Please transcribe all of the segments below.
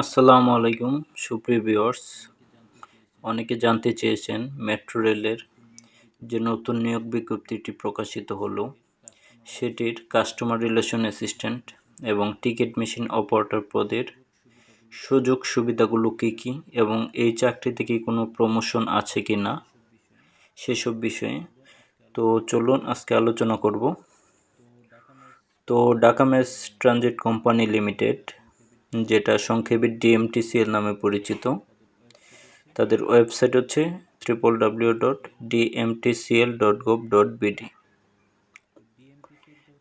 আসসালামু আলাইকুম, সুপ্রিয় ভিউয়ার্স। অনেকে জানতে চেয়েছেন মেট্রো রেলের যে নতুন নিয়োগ বিজ্ঞপ্তিটি প্রকাশিত হলো, সেটির কাস্টমার রিলেশন অ্যাসিস্ট্যান্ট এবং টিকিট মেশিন অপারেটর পদের সুযোগ সুবিধাগুলো কী কী এবং এই চাকরিতে কি কোনো প্রমোশন আছে কি না, সেসব বিষয়ে। তো চলুন আজকে আলোচনা করব। তো Dhaka mass transit company limited যেটা সংক্ষেপে ডিএমটিসিএল নামে পরিচিত। তাদের ওয়েবসাইট হচ্ছে triple W dot DMTCL dot gov dot BD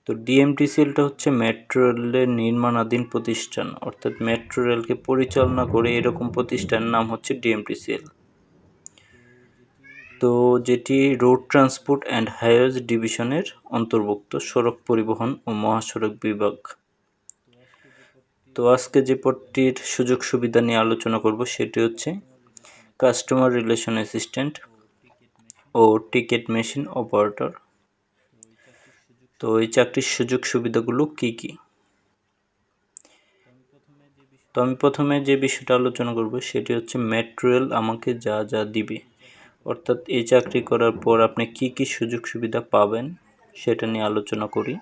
তো ডিএমটিসিএলটা হচ্ছে মেট্রো রেলের নির্মাণাধীন প্রতিষ্ঠান। অর্থাৎ মেট্রো রেলকে পরিচালনা করে এরকম প্রতিষ্ঠানের নাম হচ্ছে ডিএমটিসিএল তো যেটি রোড ট্রান্সপোর্ট অ্যান্ড হাইওয়েজ ডিভিশনের অন্তর্ভুক্ত, সড়ক পরিবহন ও মহাসড়ক বিভাগ। তো আজকে যে পদটির সুযোগ সুবিধা নিয়ে আলোচনা করব সেটি হচ্ছে কাস্টমার রিলেশন অ্যাসিস্ট্যান্ট ও টিকিট মেশিন অপারেটর। তো এই চাকরির সুযোগ সুবিধাগুলো কি কি? তো আমি প্রথমে যে বিষয়টা আলোচনা করব সেটি হচ্ছে মেট্রোয়েল আমাকে যা যা দিবে। অর্থাৎ এই চাকরি করার পর আপনি কি কি সুযোগ সুবিধা পাবেন সেটা নিয়ে আলোচনা করি।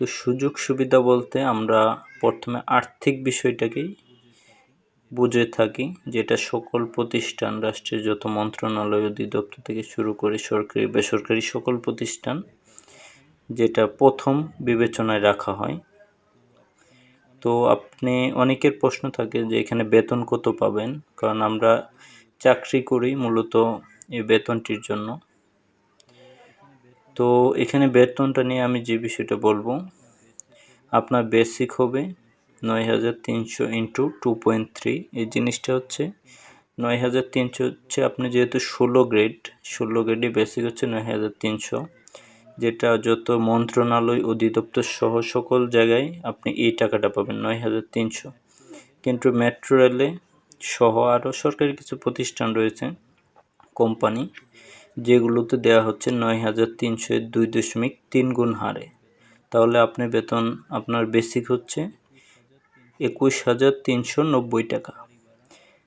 তো সুযোগ সুবিধা বলতে আমরা প্রথমে আর্থিক বিষয়টাকেই বুঝে থাকি, যেটা সকল প্রতিষ্ঠান, রাষ্ট্রের যত মন্ত্রণালয়, অধিদপ্তর থেকে শুরু করে সরকারি, বেসরকারি সকল প্রতিষ্ঠান যেটা প্রথম বিবেচনায় রাখা হয়। তো আপনি অনেকের প্রশ্ন থাকে যে এখানে বেতন কত পাবেন? কারণ আমরা চাকরি করি মূলত এই বেতনটির জন্য। তো এখানে বেতনটা নিয়ে আমি যে বিষয়টা বলব, আপনার বেসিক হবে নয় হাজার তিনশো ইন্টু টু পয়েন্ট থ্রি এই জিনিসটা হচ্ছে নয় হাজার তিনশো হচ্ছে আপনি যেহেতু ষোলো গ্রেড ষোলো গ্রেডে বেসিক হচ্ছে নয় হাজার তিনশো, যেটা যত মন্ত্রণালয় অধিদপ্তর সহ সকল জায়গায় আপনি এই টাকাটা পাবেন নয় হাজার তিনশো। কিন্তু মেট্রো রেলে সহ আরও সরকারি কিছু প্রতিষ্ঠান রয়েছে কোম্পানি যেগুলোতে দেওয়া হচ্ছে নয় হাজার তিনশো দুই দশমিক তিন গুণ হারে। তাহলে আপনি বেতন, আপনার বেসিক হচ্ছে একুশ হাজার তিনশো নব্বই টাকা।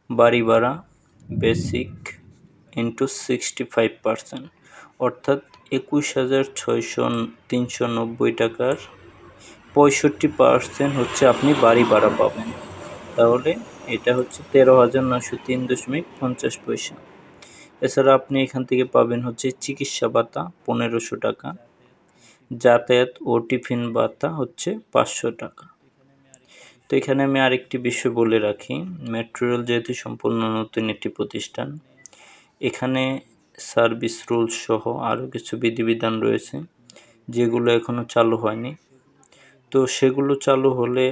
বাড়ি ভাড়া basic into sixty five percent অর্থাৎ একুশ হাজার ছয়শো তিনশো নব্বই টাকার পঁয়ষট্টি পার্সেন্ট হচ্ছে আপনি বাড়ি ভাড়া পাবেন। তাহলে এটা হচ্ছে তেরো হাজার নশো তিন দশমিক পঞ্চাশ পয়সা। এছাড়া আপনি এখান থেকে পাবেন হচ্ছে চিকিৎসা ভাতা পনেরোশো টাকা, যাতায়াত ও টিফিন ভাতা হচ্ছে পাঁচশো টাকা। তো এখানে আমি আরেকটি বিষয় বলে রাখি, মেট্রো রেল যেহেতু সম্পূর্ণ নতুন একটি প্রতিষ্ঠান, এখানে সার্ভিস রুলস সহ আরও কিছু বিধিবিধান রয়েছে, যেগুলো এখনও চালু হয়নি। তো সেগুলো চালু হলে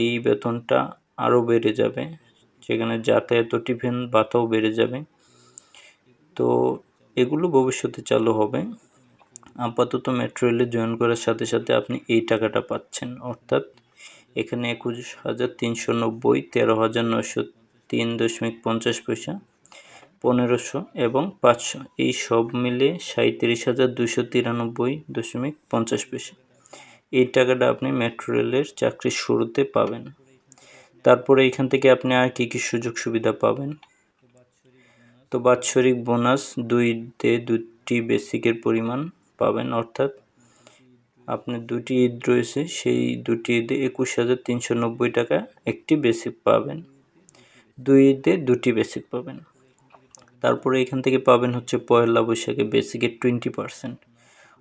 এই বেতনটা আরও বেড়ে যাবে সেখানে যাতায়াত ও টিফিন ভাতাও বেড়ে যাবে। তো এগুলো ভবিষ্যতে চালু হবে। আপাতত মেট্রো রেলে জয়েন করার সাথে সাথে আপনি এই টাকাটা পাচ্ছেন। অর্থাৎ এখানে একুশ হাজার তিনশো নব্বই, তেরো হাজার নশো তিন দশমিক পঞ্চাশ পয়সা, পনেরোশো এবং পাঁচশো। এই সব মিলে সাঁত্রিশ হাজার দুশো তিরানব্বই দশমিক পঞ্চাশ পয়সা। এই টাকাটা আপনি মেট্রো রেলের চাকরির শুরুতে পাবেন। তারপরে এখান থেকে আপনি আর কী কী সুযোগ সুবিধা পাবেন? তো বাৎসরিক বোনাস দুইতে দুটি বেসিকের পরিমাণ পাবেন, অর্থাৎ আপনার দুটি ঈদ রয়েছে, সেই দুটি ঈদে একুশ হাজার তিনশো নব্বই টাকা একটি বেসিক পাবেন। দুই ঈদে দুটি বেসিক পাবেন। তারপরে এখান থেকে পাবেন হচ্ছে পয়লা বৈশাখে বেসিকের টোয়েন্টি পার্সেন্ট,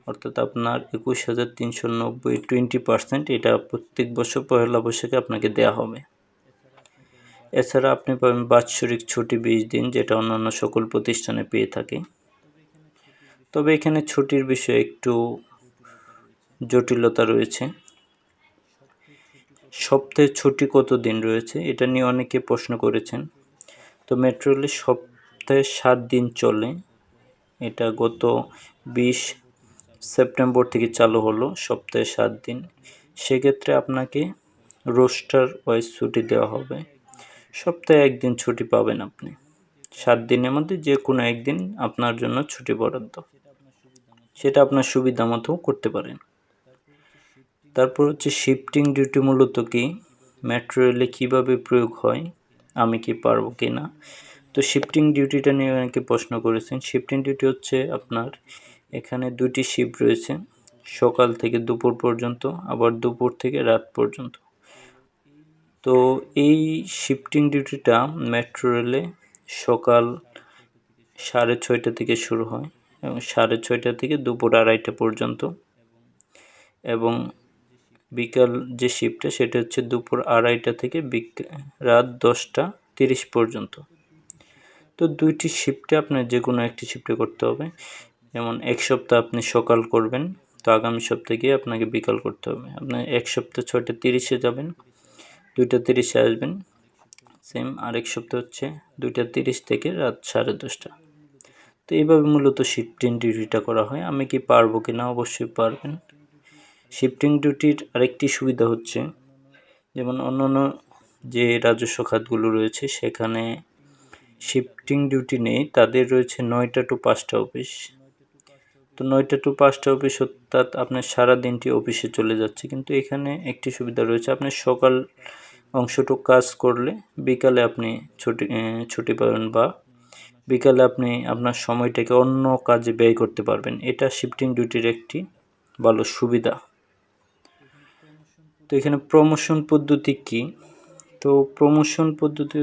অর্থাৎ আপনার একুশ হাজার তিনশো নব্বই টোয়েন্টি পার্সেন্ট এটা প্রত্যেক বছর পয়লা বৈশাখে আপনাকে দেওয়া হবে। এছাড়া আপনি পাবেন বাৎসরিক ছুটি বিশ দিন, যেটা অন্যান্য সকল প্রতিষ্ঠানে পেয়ে থাকে তবে এখানে ছুটির বিষয়ে একটু জটিলতা রয়েছে। সপ্তাহে ছুটি কত দিন রয়েছে, এটা নিয়ে অনেকে প্রশ্ন করেছেন। তো মেট্রো রেলে সপ্তাহে সাত দিন চলে। এটা গত বিশ সেপ্টেম্বর থেকে চালু হলো, সপ্তাহে সাত দিন। সেক্ষেত্রে আপনাকে রোস্টার ওয়াইজ ছুটি দেওয়া হবে। সপ্তাহে একদিন ছুটি পাবেন আপনি। সাত দিনের মধ্যে যে কোনো একদিন আপনার জন্য ছুটি বরাদ্দ। সেটা আপনার সুবিধা মতো করতে পারেন। তারপর হচ্ছে শিফটিং ডিউটি মূলত কি? মেট্রো রেলে কীভাবে প্রয়োগ হয়? আমি কি পারব কি না? তো শিফটিং ডিউটিটা নিয়ে অনেকে প্রশ্ন করেছেন। শিফটিং ডিউটি হচ্ছে আপনার এখানে দুটি শিফট রয়েছে। সকাল থেকে দুপুর পর্যন্ত, আবার দুপুর থেকে রাত পর্যন্ত। তো এই শিফটিং ডিউটিটা মেট্রো রেলে সকাল সাড়ে ছয়টা থেকে শুরু হয় এবং সাড়ে ছয়টা থেকে দুপুর আড়াইটা পর্যন্ত এবং বিকাল যে শিফটটা সেটা হচ্ছে দুপুর আড়াইটা থেকে রাত দশটা তিরিশ পর্যন্ত। তো দুইটি শিফটে আপনার যে কোনো একটি শিফটে করতে হবে। যেমন এক সপ্তাহ আপনি সকাল করবেন, তো আগামী সপ্তাহে গিয়ে আপনাকে বিকাল করতে হবে। আপনার এক সপ্তাহ ছয়টা তিরিশে যাবেন দুইটা তিরিশে আসবেন। সেম আরেক সপ্তাহ হচ্ছে দুইটা তিরিশ থেকে রাত সাড়ে দশটা। তো এইভাবে মূলত শিফটিং ডিউটিটা করা হয়। আমি কি পারব কি না অবশ্যই পারবেন। শিফটিং ডিউটির আরেকটি সুবিধা হচ্ছে, যেমন অন্যান্য যে রাজস্ব খাতগুলো রয়েছে, সেখানে শিফটিং ডিউটি নেই। তাদের রয়েছে নয়টা টু পাঁচটা অফিস তো নয়টা টু পাঁচটা অফিস অর্থাৎ আপনার সারা দিনটি অফিসে চলে যাচ্ছে। কিন্তু এখানে একটি সুবিধা রয়েছে আপনি সকাল অংশটুকু কাজ করলে বিকালে আপনি ছুটি ছুটি পাবেন বা বিকালে আপনি আপনার সময়টাকে অন্য কাজে ব্যয় করতে পারবেন। এটা শিফটিং ডিউটির একটি ভালো সুবিধা। তো এখানে প্রমোশন পদ্ধতি কি? তো প্রমোশন পদ্ধতি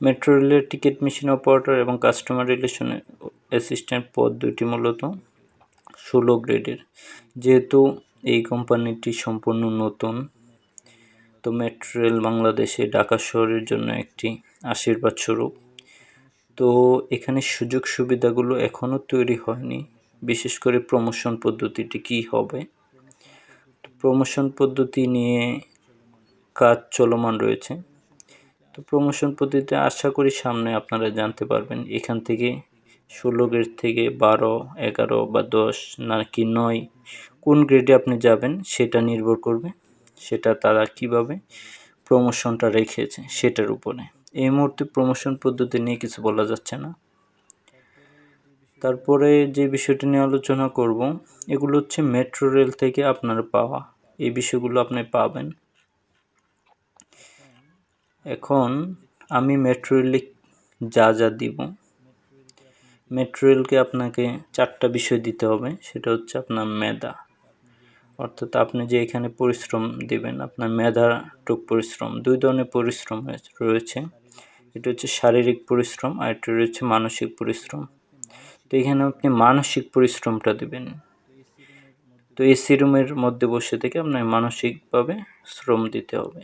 মেট্রো রেলের টিকিট মেশিন অপারেটর এবং কাস্টমার রিলেশন অ্যাসিস্ট্যান্ট পদ দুটি মূলত ষোলো গ্রেডের যেহেতু এই কোম্পানিটি সম্পূর্ণ নতুন তো মেট্রো রেল বাংলাদেশে ঢাকা শহরের জন্য একটি আশীর্বাদ স্বরূপ। তো এখানে সুযোগ সুবিধাগুলো এখনও তৈরি হয়নি। বিশেষ করে প্রমোশন পদ্ধতিটি কি হবে? প্রমোশন পদ্ধতি নিয়ে কাজ চলমান রয়েছে। তো প্রমোশন পদ্ধতিতে আশা করি সামনে আপনারা জানতে পারবেন, এখান থেকে ষোলো গ্রেড থেকে বারো, এগারো বা দশ, নাকি নয়, কোন গ্রেডে আপনি যাবেন সেটা নির্ভর করবে। সেটা তারা কীভাবে প্রমোশনটা রেখেছে সেটার উপরে। এই মুহূর্তে প্রমোশন পদ্ধতি নিয়ে কিছু বলা যাচ্ছে না। তারপরে যে বিষয়টি নিয়ে আলোচনা করব, এগুলো হচ্ছে মেট্রো রেল থেকে আপনার পাওয়া। এই বিষয়গুলো আপনি পাবেন। এখন আমি মেট্রো রেলে যা যা দিব মেট্রো রেলকে আপনাকে চারটা বিষয় দিতে হবে। সেটা হচ্ছে আপনার মেধা। অর্থাৎ আপনি যে এখানে পরিশ্রম দিবেন, আপনার মেধাটুক পরিশ্রম, দুই ধরনের পরিশ্রম রয়েছে এটা হচ্ছে শারীরিক পরিশ্রম আর এটা রয়েছে মানসিক পরিশ্রম। তো এখানে আপনি মানসিক পরিশ্রমটা দেবেন। তো এসি রুমের মধ্যে বসে থেকে আপনার মানসিকভাবে শ্রম দিতে হবে।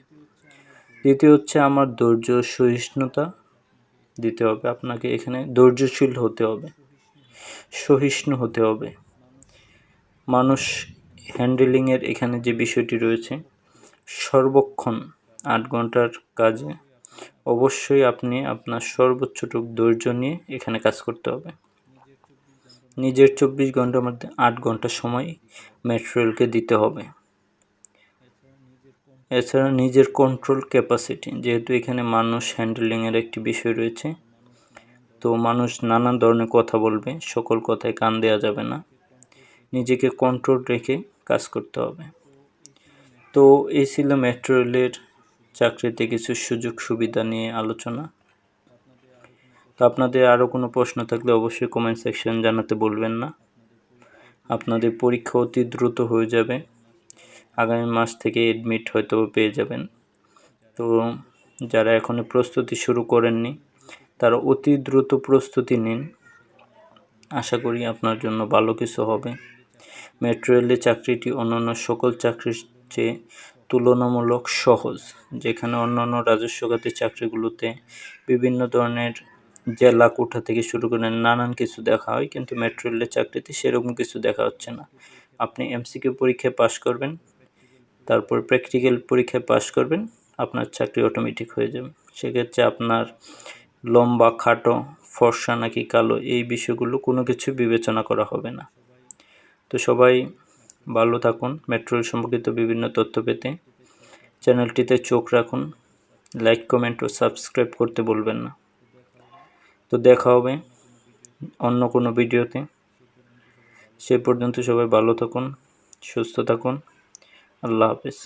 দ্বিতীয় হচ্ছে আমার ধৈর্য সহিষ্ণুতা দিতে হবে। আপনাকে এখানে ধৈর্যশীল হতে হবে, সহিষ্ণু হতে হবে। মানুষ হ্যান্ডেলিংয়ের এখানে যে বিষয়টি রয়েছে, সর্বক্ষণ আট ঘণ্টার কাজে অবশ্যই আপনি আপনার সর্বোচ্চটুক ধৈর্য নিয়ে এখানে কাজ করতে হবে। নিজের চব্বিশ ঘণ্টার মধ্যে আট ঘণ্টা সময় মেটেরিয়ালকে দিতে হবে। এছাড়া নিজের কন্ট্রোল ক্যাপাসিটি যেহেতু এখানে মানুষ হ্যান্ডেলিংয়ের একটি বিষয় রয়েছে, তো মানুষ নানান ধরনের কথা বলবে, সকল কথায় কান দেওয়া যাবে না। নিজেকে কন্ট্রোল রেখে কাজ করতে হবে। তো এই ছিল মেট্রো রেলের চাকরিতে কিছু সুযোগ সুবিধা নিয়ে আলোচনা। তো আপনাদের আরও কোনো প্রশ্ন থাকলে অবশ্যই কমেন্ট সেকশন জানাতে বলবেন না। আপনাদের পরীক্ষা অতি দ্রুত হয়ে যাবে। আগামী মাস থেকে এডমিট হয়তো পেয়ে যাবেন। তো যারা এখনও প্রস্তুতি শুরু করেননি, তারা অতি দ্রুত প্রস্তুতি নিন। আশা করি আপনার জন্য ভালো কিছু হবে। মেট্রো রেলের চাকরিটি অন্যান্য সকল চাকরির চেয়ে তুলনামূলক সহজ, যেখানে অন্যান্য রাজস্ব খাতের চাকরিগুলোতে বিভিন্ন ধরনের জেলা কোঠা থেকে শুরু করে নানান কিছু দেখা হয়, কিন্তু মেট্রো রেলের চাকরিতে সেরকম কিছু দেখা হচ্ছে না। আপনি এমসিকিউ পরীক্ষায় পাশ করবেন, তারপর প্র্যাকটিক্যাল পরীক্ষায় পাশ করবেন, আপনার চাকরি অটোমেটিক হয়ে যাবে। সেক্ষেত্রে আপনার লম্বা, খাটো, ফর্সা নাকি কালো এই বিষয়গুলো কোনো কিছু বিবেচনা করা হবে না। তো সবাই ভালো থাকুন। মেট্রো রেল সম্পর্কিত বিভিন্ন তথ্য পেতে চ্যানেলটিতে চোখ রাখুন। লাইক কমেন্ট ও সাবস্ক্রাইব করতে বলবেন না। তো দেখা হবে অন্য কোনো ভিডিওতে। সে পর্যন্ত সবাই ভালো থাকুন, সুস্থ থাকুন। আল্লাহ হাফেজ।